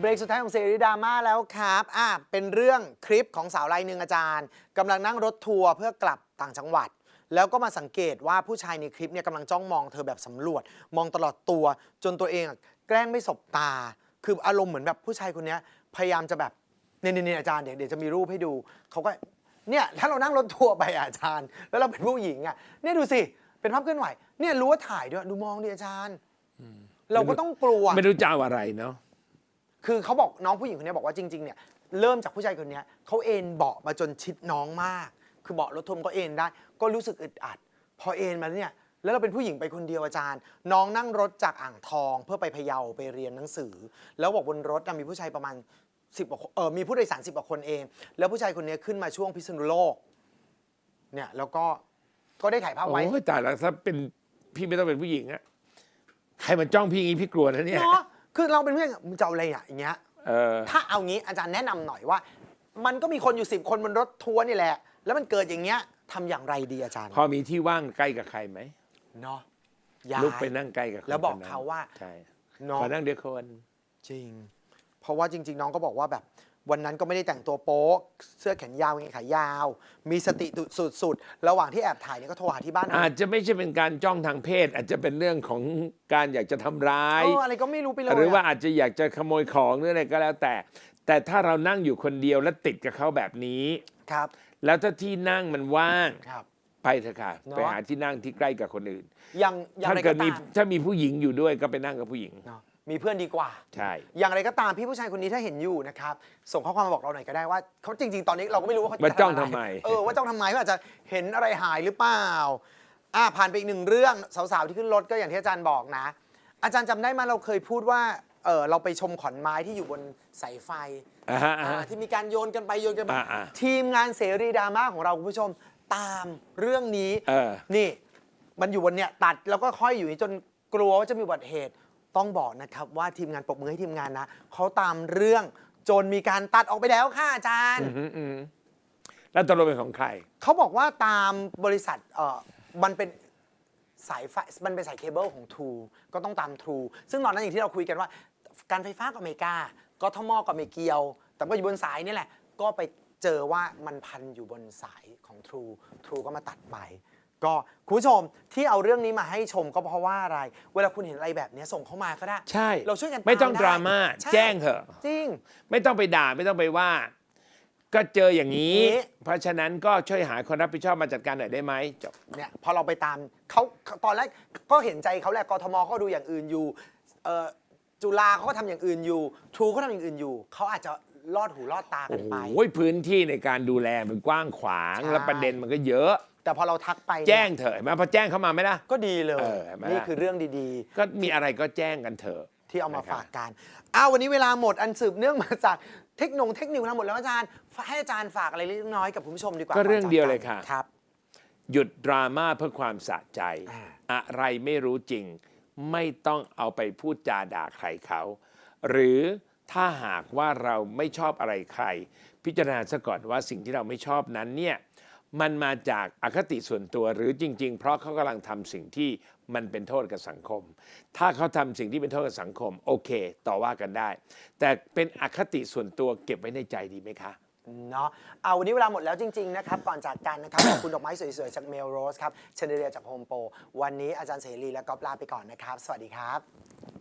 เบรกสุดท้ายของเซรีดราม่าแล้วครับอะเป็นเรื่องคลิปของสาวรายหนึ่งอาจารย์กำลังนั่งรถทัวร์เพื่อกลับต่างจังหวัด แล้วก็มาสังเกตว่าผู้ชายในคลิปเนี่ยกำลังจ้องมองเธอแบบสำรวจ มองตลอดตัวจนตัวเองอะแกล้งไม่สบตา คืออารมณ์เหมือนแบบผู้ชายคนเนี้ยพยายามจะแบบเนี่ยเนี่ยอาจารย์เดี๋ยวเดี๋ยวจะมีรูปให้ดูเขาก็เนี่ยถ้าเรานั่งรถทัวร์ไปอะอาจารย์ แล้วเราเป็นผู้หญิงอะเนี่ยดูสิเป็นภาพเคลื่อนไหวเนี่ยรู้ว่าถ่ายด้วยดูมองดิอาจารย์ เราก็ต้องกลัว ไม่รู้จะเอาอะไรเนาะ คือเขาบอกน้องผู้หญิงคนนี้บอกว่าจริงๆเนี่ยเริ่มจากผู้ชายคนเนี้ยเขาเอนเบาะมาจนชิดน้องมาก คือเบาะรถทมก็เอนได้ ก็รู้สึกอึดอัด พอเอนมาเนี่ยแล้วเราเป็นผู้หญิงไปคนเดียวอาจารย์ น้องนั่งรถจากอ่างทองเพื่อไปพะเยาไปเรียนหนังสือ แล้วบอกบนรถน่ะมีผู้ชายประมาณ10กว่าคนเออมีผู้โดยสาร10กว่าคนเอง แล้วผู้ชายคนนี้ขึ้นมาช่วงพิษณุโลกเนี่ยแล้วก็ก็ได้ถ่ายภาพไว้โอ้ยตายแล้วถ้าเป็นพี่ไม่ต้องเป็นผู้หญิงอะใครมาจ้องพี่อย่างงี้พี่กลัวนะเนี่ย เนาะ คือเราเป็นผู้ชายมึงจะเอาอะไรอะอย่างเงี้ย เออ ถ้าเอางี้อาจารย์แนะนำหน่อยว่า มันก็มีคนอยู่สิบคนบนรถทัวร์นี่แหละ แล้วมันเกิดอย่างเงี้ยทำอย่างไรดีอาจารย์พอมีที่ว่างใกล้กับใครไหมเนาะย้าย ลุกไปนั่งใกล้กับคนแล้วบอกคนนั้นเขาว่า ใช่เนาะ ขอนั่งเดียวคนจริง เพราะว่าจริง ๆ น้องก็บอกว่าแบบ วันนั้นก็ไม่ได้แต่งตัวโป๊ะเสื้อแขนยาวกางเกงขายาว มีสติสุดๆ ระหว่างที่แอบถ่ายเนี่ยก็โทรหาที่บ้านอาจจะไม่ใช่เป็นการจ้องทางเพศ อาจจะเป็นเรื่องของการอยากจะทำร้าย เอออะไรก็ไม่รู้ไปเลยหรือว่าอาจจะอยากจะขโมยของหรืออะไรก็แล้วแต่ แต่ถ้าเรานั่งอยู่คนเดียวและติดกับเขาแบบนี้ ครับแล้วถ้าที่นั่งมันว่างครับ ไปเถอะค่ะ เนอะ ไปหาที่นั่งที่ใกล้กับคนอื่น อย่างอย่างถ้าไรเกิก็ดมีตาม ถ้ามีผู้หญิงอยู่ด้วยก็ไปนั่งกับผู้หญิง เนาะ มีเพื่อนดีกว่า ใช่ อย่างไรก็ตามพี่ผู้ชายคนนี้ถ้าเห็นอยู่นะครับ ส่งข้อความมาบอกเราหน่อยก็ได้ว่าเขาจริง ๆ ตอนนี้เราก็ไม่รู้ว่าเขาจะว่าจ้องะรทำไม เออว่าจ้องทำไมว่าอาจจะเห็นอะไรหายหรือเปล่าอ่าผ่านไปอีกหนึ่งเรื่องสาวๆที่ขึ้นรถก็อย่างที่อาจารย์บอกนะ อาจารย์จำได้ไหมเราเคยพูดว่าเออเราไปชมขอนไม้ที่อยู่บนสายไฟ อ่าฮะอ่าอ่าฮะที่มีการโยนกันไปโยนกันมาอ่าอ่าทีมงานเสรีดราม่าของเราคุณผู้ชมตามเรื่องนี้เออนี่ มันอยู่บนเนี่ยตัดแล้วก็ค่อยอยู่อย่างนี้จนกลัวว่าจะมีอุบัติเหตุ ต้องบอกนะครับว่าทีมงานปรบมือให้ทีมงานนะเขาตามเรื่องจนมีการตัดออกไปแล้วค่ะอาจารย์อืมอืมอืมแล้วตกลงเป็นของใคร เขาบอกว่าตามบริษัทเออมันเป็นสายไฟมันเป็นสายเคเบิลของ True ก็ต้องตาม True ซึ่งตอนนั้นอย่างที่เราคุยกันว่า การไฟฟ้ากับอเมริกากทมกับเมเกียว แต่ก็อยู่บนสายนี่แหละ ก็ไปเจอว่ามันพันอยู่บนสายของ True True ก็มาตัดไป ก็คุณผู้ชมที่เอาเรื่องนี้มาให้ชมก็เพราะว่าอะไร เวลาคุณเห็นอะไรแบบนี้ส่งเข้ามาก็ได้ ใช่ เราช่วยกันไม่ต้องตามได้ดราม่าใช่แจ้งเถอะ จริง ไม่ต้องไปด่าไม่ต้องไปว่า ก็เจออย่างนี้ อย่างนี้ เพราะฉะนั้นก็ช่วยหาคนรับผิดชอบมาจัดการหน่อยได้ไหมจบ เนี่ยพอเราไปตามเขาเขาตอนแรกก็เห็นใจเขาแหละกทมเขาดูอย่างอื่นอยู่เอ่อจุฬาเขาก็ทำอย่างอื่นอยู่ทรูเขาทำอย่างอื่นอยู่เขาอาจจะ ลอดหูลอดตาโอ้กันโหไปพื้นที่ในการดูแลมันกว้างขวาง ใช่ แล้วประเด็นมันก็เยอะ แต่พอเราทักไปเนี่ยแจ้งเถอะเห็นไหมพอแจ้งเข้ามาไหมล่ะ ก็ดีเลย เออเห็นไหมนี่คือเรื่องดีก็มีอะไรก็แจ้งกันเถอะๆที่เอามานะครับ ฝากกันอ้าววันนี้เวลาหมดอันสืบเนื่องมาจากเทคโนงเทคนิคทั้งหมดแล้วอาจารย์ ให้อาจารย์ฝากอะไรเล็กน้อยกับคุณผู้ชมดีกว่าก็เรื่องนจาเดียวเลยค่ะ ครับ หยุดดราม่าเพื่อความสะใจ อ่า อะไรไม่รู้จริง ไม่ต้องเอาไปพูดจาด่าใครเขา หรือ ถ้าหากว่าเราไม่ชอบอะไรใคร พิจารณาซะก่อนว่าสิ่งที่เราไม่ชอบนั้นเนี่ยมันมาจากอคติส่วนตัวหรือจริง ๆ เพราะเขากำลังทำสิ่งที่มันเป็นโทษกับสังคม ถ้าเขาทำสิ่งที่เป็นโทษกับสังคม โอเค ต่อว่ากันได้ แต่เป็นอคติส่วนตัวเก็บไว้ในใจดีไหมคะเนาะเอาวันนี้เวลาหมดแล้วจริง ๆ นะครับ ก่อนจากกันนะครับ ขอบคุณดอกไม้สวย ๆ จากเมลโรสครับเชนเดเรียจากโฮมโปรวันนี้อาจารย์เสรีและก๊อฟลาไปก่อนนะครับ สวัสดีครับ